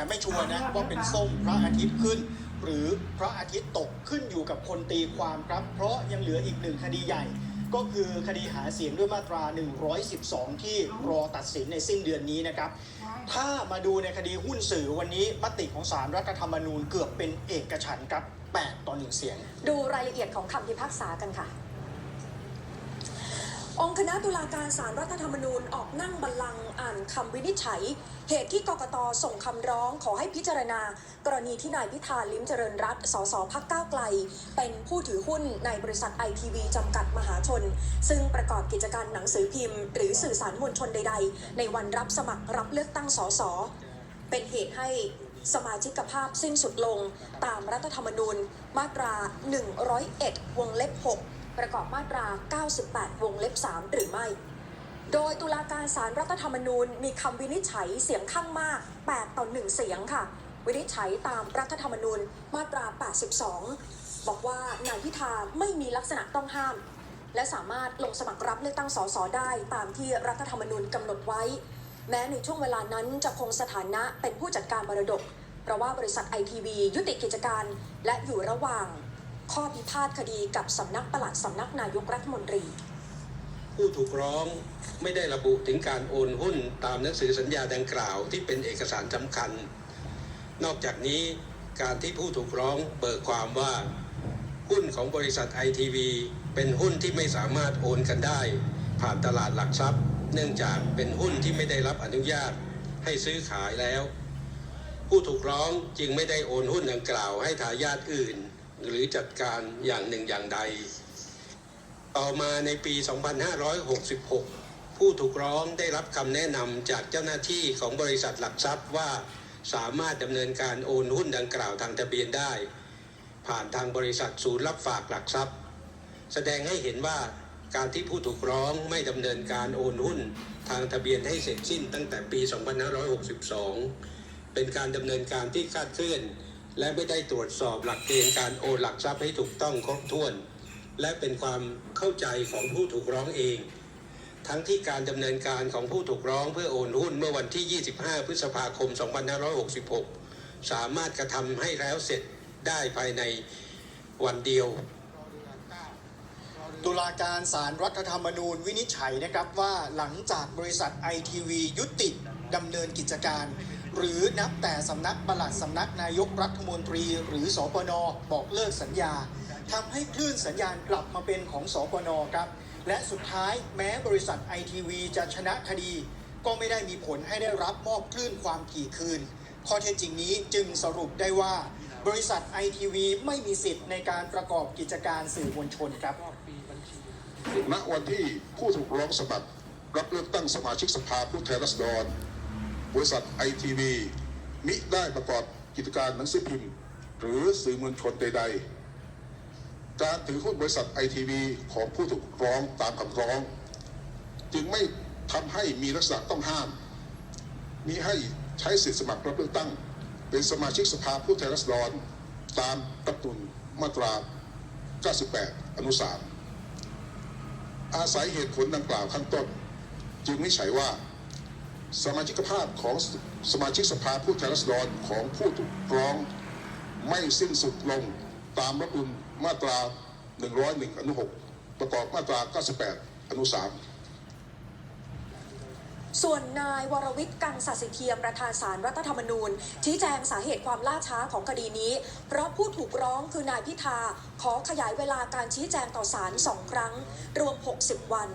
แต่ไม่ชัวร์นะว่าเป็นส้มพระอาทิตย์ขึ้น หรือพระอาทิตย์ตกขึ้นอยู่กับคนตีความครับ เพราะยังเหลืออีกหนึ่งคดีใหญ่ ก็คือคดีหาเสียงด้วยมาตรา 112 ที่รอตัดสินในสิ้นเดือนนี้นะครับ ถ้ามาดูในคดีหุ้นสื่อวันนี้มติของสารรัฐธรรมนูญเกือบเป็นเอกฉันท์ครับ 8 ต่อ1เสียง ดูรายละเอียดของคำพิพากษากันค่ะ องค์คณะตุลาการศาลรัฐธรรมนูญออกนั่งบัลลังก์อ่านคำวินิจฉัย เหตุที่กกตส่งคำร้องขอให้พิจารณา กรณีที่นายพิธาลิ้มเจริญรัตสสพักก้าวไกล เป็นผู้ถือหุ้นในบริษัทไอทีวีจำกัดมหาชน ซึ่งประกอบกิจการหนังสือพิมพ์ หรือสื่อสารมวลชนใด ๆ ในวันรับสมัครรับเลือกตั้งสสเป็นเหตุให้สมาชิกภาพสิ้นสุดลงตามรัฐธรรมนูญมาตรา 101 วงเล็บ 6 ประกอบมาตรา 98 วงเล็บ 3 หรือไม่ โดยตุลาการศาลรัฐธรรมนูญมีคำวินิจฉัยเสียงข้างมาก 8 ต่อ 1 เสียงค่ะ วินิจฉัยตามรัฐธรรมนูญมาตรา 82 บอกว่านายพิธาไม่มีลักษณะต้องห้าม และสามารถลงสมัครรับเลือกตั้งสสได้ตามที่รัฐธรรมนูญกำหนดไว้ แม้ในช่วงเวลานั้นจะคงสถานะเป็นผู้จัดการมรดก เพราะว่าบริษัทไอทีวียุติกิจการและอยู่ระหว่าง ข้อพิพาทคดีกับสำนักปลัดสำนักนายกรัฐมนตรี ผู้ถูกร้องไม่ได้ระบุถึงการโอนหุ้นตามหนังสือสัญญาดังกล่าวที่เป็นเอกสารสำคัญ นอกจากนี้การที่ผู้ถูกร้องเบิกความว่าหุ้นของบริษัทไอทีวีเป็นหุ้นที่ไม่สามารถโอนกันได้ ผ่านตลาดหลักทรัพย์ เนื่องจากเป็นหุ้นที่ไม่ได้รับอนุญาตให้ซื้อขายแล้ว ผู้ถูกร้องจึงไม่ได้โอนหุ้นดังกล่าวให้ทายาทอื่น หรือจัดการอย่างหนึ่งอย่างใด ต่อมาในปี 2566 ผู้ถูกร้องได้รับคำแนะนำจากเจ้าหน้าที่ของบริษัทหลักทรัพย์ว่าสามารถดำเนินการโอนหุ้นดังกล่าวทางทะเบียนได้ ผ่านทางบริษัทศูนย์รับฝากหลักทรัพย์ แสดงให้เห็นว่าการที่ผู้ถูกร้องไม่ดำเนินการโอนหุ้นทางทะเบียนให้เสร็จสิ้นตั้งแต่ปี 2562 เป็นการดำเนินการที่คาดเคลื่อน และไม่ได้ตรวจสอบหลักเกณฑ์การโอนหลักทรัพย์ให้ถูกต้องครบถ้วน และเป็นความเข้าใจของผู้ถูกร้องเอง ทั้งที่การดำเนินการของผู้ถูกร้องเพื่อโอนหุ้นเมื่อวันที่ 25 พฤษภาคม 2566 สามารถกระทำให้แล้วเสร็จได้ภายในวันเดียวตุลาการศาลรัฐธรรมนูญวินิจฉัยนะครับว่าหลังจากบริษัทไอทีวียุติดำเนินกิจการ หรือนับแต่สำนักปลัดสำนักนายกรัฐมนตรี หรือสปนบอกเลิกสัญญาทำให้คลื่นสัญญาณกลับมาเป็นของสปนครับ และสุดท้ายแม้บริษัทไอทีวีจะชนะคดี ก็ไม่ได้มีผลให้ได้รับมอบคลื่นความถี่คืน ข้อเท็จจริงนี้จึงสรุปได้ว่า บริษัทไอทีวีไม่มีสิทธิ์ในการประกอบกิจการสื่อมวลชนครับณวันที่ผู้ถูกร้องสมัครรับเลือกตั้งสมาชิกสภาผู้แทนราษฎร บริษัทไอทีวีมิได้ประกอบกิจการหนังสือพิมพ์ หรือสื่อมวลชนใด ๆ การถือหุ้นบริษัทไอทีวีของผู้ถูกร้องตามคำร้อง จึงไม่ทำให้มีลักษณะต้องห้ามมิให้ใช้สิทธิสมัครรับเลือกตั้ง เป็นสมาชิกสภาผู้แทนราษฎรตามรัฐธรรมนูญมาตรา 98 อนุ3อาศัยเหตุผลดังกล่าวข้างต้น จึงวินิจฉัยว่า สมาชิกภาพของสมาชิกสภาผู้แทนราษฎรของผู้ถูกร้องไม่สิ้นสุดลงตามรัฐธรรมนูญมาตรา 101 อนุ 6 ประกอบมาตรา 98 อนุ 3ส่วนนายวรวิทย์กังสสิเทียมประธานสารรัฐธรรมนูญ ชี้แจงสาเหตุความล่าช้าของคดีนี้ เพราะผู้ถูกร้องคือนายพิธา ขอขยายเวลาการชี้แจงต่อศาลสองครั้ง รวม 60 วัน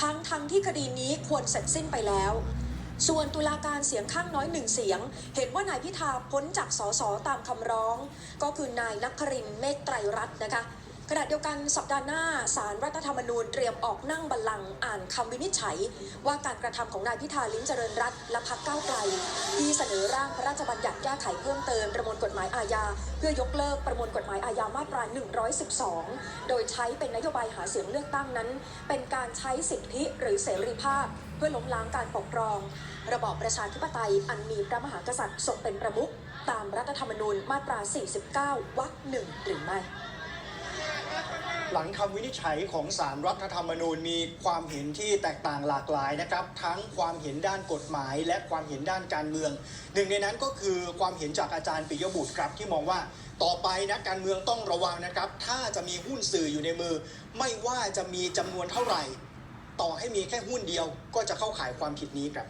ทั้งทั้งที่คดีนี้ควรเสร็จสิ้นไปแล้ว ส่วนตุลาการเสียงข้างน้อยหนึ่งเสียง เห็นว่านายพิธาพ้นจากสสตามคำร้อง ก็คือนายนักครินเมตไตรรัตน์นะคะ ขณะเดียวกันสัปดาห์หน้าสารรัฐธรรมนูญเตรียมออกนั่งบัลลังก์อ่านคำวินิจฉัย ว่าการกระทำของนายพิธาลิ้มเจริญรัตน์และพรรคก้าวไกล ที่เสนอร่างพระราชบัญญัติแก้ไขเพิ่มเติมประมวลกฎหมายอาญา เพื่อยกเลิกประมวลกฎหมายอาญามาตรา 112 โดยใช้เป็นนโยบายหาเสียงเลือกตั้งนั้น เป็นการใช้สิทธิหรือเสรีภาพ เพื่อล้มล้างการปกครอง ระบอบประชาธิปไตยอันมีพระมหากษัตริย์ทรงเป็นประมุขตามรัฐธรรมนูญมาตรา 49 วรรคหนึ่งหรือไม่ หลังคำวินิจฉัยของสารรัฐธรรมนูญมีความเห็นที่แตกต่างหลากหลายนะครับ ทั้งความเห็นด้านกฎหมาย และความเห็นด้านการเมือง หนึ่งในนั้นก็คือความเห็นจากอาจารย์ปิยบุตรครับที่มองว่าต่อไปนะการเมืองต้องระวังนะครับ ถ้าจะมีหุ้นสื่ออยู่ในมือ ไม่ว่าจะมีจำนวนเท่าไหร่ ต่อให้มีแค่หุ้นเดียวก็จะเข้าข่ายความผิดนี้ครับ